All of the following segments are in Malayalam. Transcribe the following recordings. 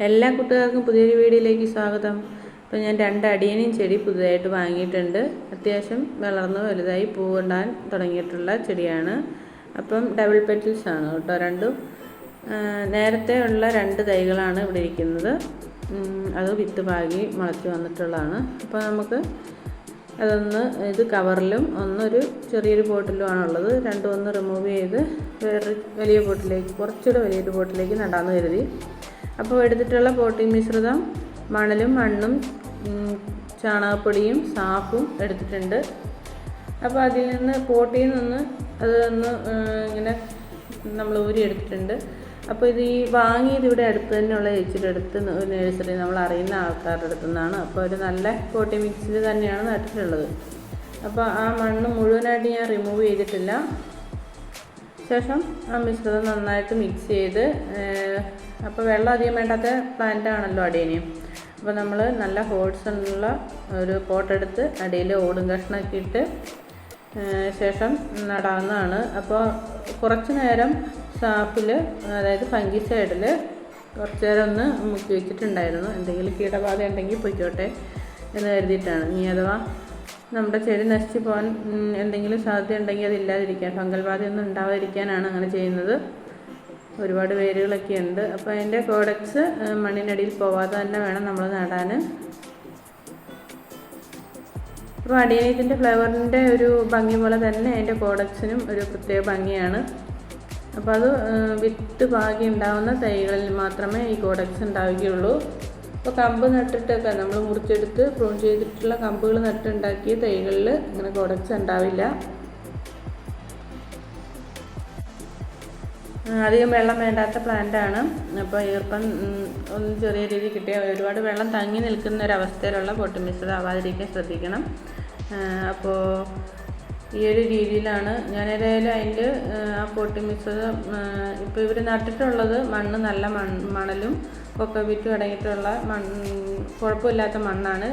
എല്ലാ കൂട്ടുകാർക്കും പുതിയൊരു വീഡിയോയിലേക്ക് സ്വാഗതം. അപ്പോൾ ഞാൻ രണ്ട് അടിയനെയും ചെടി പുതുതായിട്ട് വാങ്ങിയിട്ടുണ്ട്. അത്യാവശ്യം വളർന്ന് വലുതായി പൂവുണ്ടാൻ തുടങ്ങിയിട്ടുള്ള ചെടിയാണ്. അപ്പം ഡബിൾ പെറ്റിൽസ് ആണ് കേട്ടോ രണ്ടും. നേരത്തെ ഉള്ള രണ്ട് തൈകളാണ് ഇവിടെ ഇരിക്കുന്നത്. അത് വിത്ത് പാകി മുളച്ച് വന്നിട്ടുള്ളതാണ്. അപ്പോൾ നമുക്ക് അതൊന്ന് ഇത് കവറിലും ഒന്നൊരു ചെറിയൊരു ബോട്ടിലുമാണുള്ളത് രണ്ടും ഒന്ന് റിമൂവ് ചെയ്ത് വേറൊരു വലിയ ബോട്ടിലേക്ക് കുറച്ചുകൂടെ വലിയൊരു ബോട്ടിലേക്ക് നടാമെന്ന് കരുതി. അപ്പോൾ എടുത്തിട്ടുള്ള പോട്ടിംഗ് മിശ്രിതം മണലും മണ്ണും ചാണകപ്പൊടിയും സാഫും എടുത്തിട്ടുണ്ട്. അപ്പോൾ അതിൽ നിന്ന് പോട്ടിയിൽ നിന്ന് അത് ഒന്ന് ഇങ്ങനെ നമ്മൾ ഊരി എടുത്തിട്ടുണ്ട്. അപ്പോൾ ഇത് ഈ വാങ്ങിയത് ഇവിടെ അടുത്ത് തന്നെയുള്ള ചേച്ചിയുടെ അടുത്ത് നഴ്സറി നമ്മൾ അറിയുന്ന ആൾക്കാരുടെ അടുത്തു നിന്നാണ്. അപ്പോൾ ഒരു നല്ല പോട്ടി മിക്സിൽ തന്നെയാണ് നട്ടിട്ടുള്ളത്. അപ്പോൾ ആ മണ്ണ് മുഴുവനായിട്ട് ഞാൻ റിമൂവ് ചെയ്തിട്ടില്ല. ശേഷം ആ മിശ്രിതം നന്നായിട്ട് മിക്സ് ചെയ്ത് അപ്പോൾ വെള്ളം അധികം വേണ്ടാത്ത പ്ലാന്റ് ആണല്ലോ അടിയനെയും അപ്പോൾ നമ്മൾ നല്ല ഹോൾസ് ഉള്ള ഒരു പോട്ടെടുത്ത് അടിയിൽ ഓടും കഷ്ണമൊക്കെ ഇട്ട് ശേഷം നടാവുന്നതാണ്. അപ്പോൾ കുറച്ച് നേരം സാപ്പിൽ അതായത് ഫംഗി സൈഡിൽ കുറച്ച് നേരം ഒന്ന് മുക്കി വെച്ചിട്ടുണ്ടായിരുന്നു. എന്തെങ്കിലും കീടബാധ ഉണ്ടെങ്കിൽ പൊയ്ക്കോട്ടെ എന്ന് കരുതിയിട്ടാണ്. ഇനി അഥവാ നമ്മുടെ ചെടി നശിച്ചു പോകാൻ എന്തെങ്കിലും സാധ്യത ഉണ്ടെങ്കിൽ അത് ഇല്ലാതിരിക്കാൻ ഫംഗൽ ബാധയൊന്നും ഉണ്ടാവാതിരിക്കാനാണ് അങ്ങനെ ചെയ്യുന്നത്. ഒരുപാട് വേരുകളൊക്കെ ഉണ്ട്. അപ്പോൾ അതിന്റെ പ്രോഡക്ട്സ് മണ്ണിനടിയിൽ പോവാതെ തന്നെ വേണം നമ്മൾ നടാൻ അപ്പോൾ അടിയനീത്തിന്റെ ഫ്ലവറിന്റെ ഒരു ഭംഗി പോലെ തന്നെ അതിന്റെ പ്രോഡക്ട്സിനും ഒരു പ്രത്യേക ഭംഗിയാണ്. അപ്പോൾ അത് വിത്ത് ഭാഗ്യം ഉണ്ടാവുന്ന തൈകളിൽ മാത്രമേ ഈ കോഡക്സ് ഉണ്ടാവുകയുള്ളൂ. അപ്പോൾ കമ്പ് നട്ടിട്ടൊക്കെ നമ്മൾ മുറിച്ചെടുത്ത് പ്രൂൺ ചെയ്തിട്ടുള്ള കമ്പുകൾ നട്ടുണ്ടാക്കിയ തൈകളിൽ ഇങ്ങനെ കോഡക്സ് ഉണ്ടാവില്ല. അധികം വെള്ളം വേണ്ടാത്ത പ്ലാന്റ് ആണ്. അപ്പോൾ ഈർപ്പം ഒന്ന് ചെറിയ രീതിയിൽ കിട്ടിയ ഒരുപാട് വെള്ളം തങ്ങി നിൽക്കുന്ന ഒരു അവസ്ഥയിലുള്ള പൊട്ടുമിശ്രിതം ആവാതിരിക്കാൻ ശ്രദ്ധിക്കണം. അപ്പോൾ ഈ ഒരു രീതിയിലാണ് ഞാൻ ഏതായാലും അതിന്റെ ആ പൊട്ടി പൊട്ടുമിശ്രിതം ഇപ്പോൾ ഇവർ നട്ടിട്ടുള്ളത് മണ്ണ് നല്ല മണലും കൊക്കവിറ്റും അടങ്ങിയിട്ടുള്ള മൺ കുഴപ്പമില്ലാത്ത മണ്ണാണ്.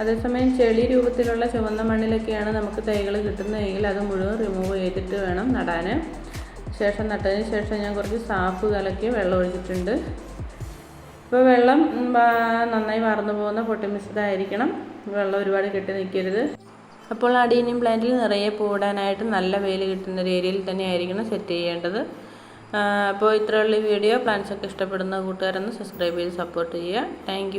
അതേസമയം ചെളി രൂപത്തിലുള്ള ചുവന്ന മണ്ണിലൊക്കെയാണ് നമുക്ക് തൈകൾ കിട്ടുന്നതെങ്കിൽ അത് മുഴുവൻ റിമൂവ് ചെയ്തിട്ട് വേണം നടാൻ ശേഷം നട്ടതിന് ശേഷം ഞാൻ കുറച്ച് സാഫ് കലക്കി വെള്ളം ഒഴിച്ചിട്ടുണ്ട്. ഇപ്പോൾ വെള്ളം നന്നായി വാർന്നു പോകുന്ന പൊട്ടിമിശ്രിതമായിരിക്കണം വെള്ളം ഒരുപാട് കെട്ടി നിൽക്കരുത് അപ്പോൾ അടീനിയം പ്ലാന്റിൽ നിറയെ പൂടാനായിട്ട് നല്ല വെയിൽ കിട്ടുന്ന ഒരു ഏരിയയിൽ തന്നെ ആയിരിക്കണം സെറ്റ് ചെയ്യേണ്ടത് അപ്പോൾ ഇത്രയുള്ള വീഡിയോ. പ്ലാന്റ്സൊക്കെ ഇഷ്ടപ്പെടുന്ന കൂട്ടുകാരൊന്ന് സബ്സ്ക്രൈബ് ചെയ്ത് സപ്പോർട്ട് ചെയ്യുക. താങ്ക്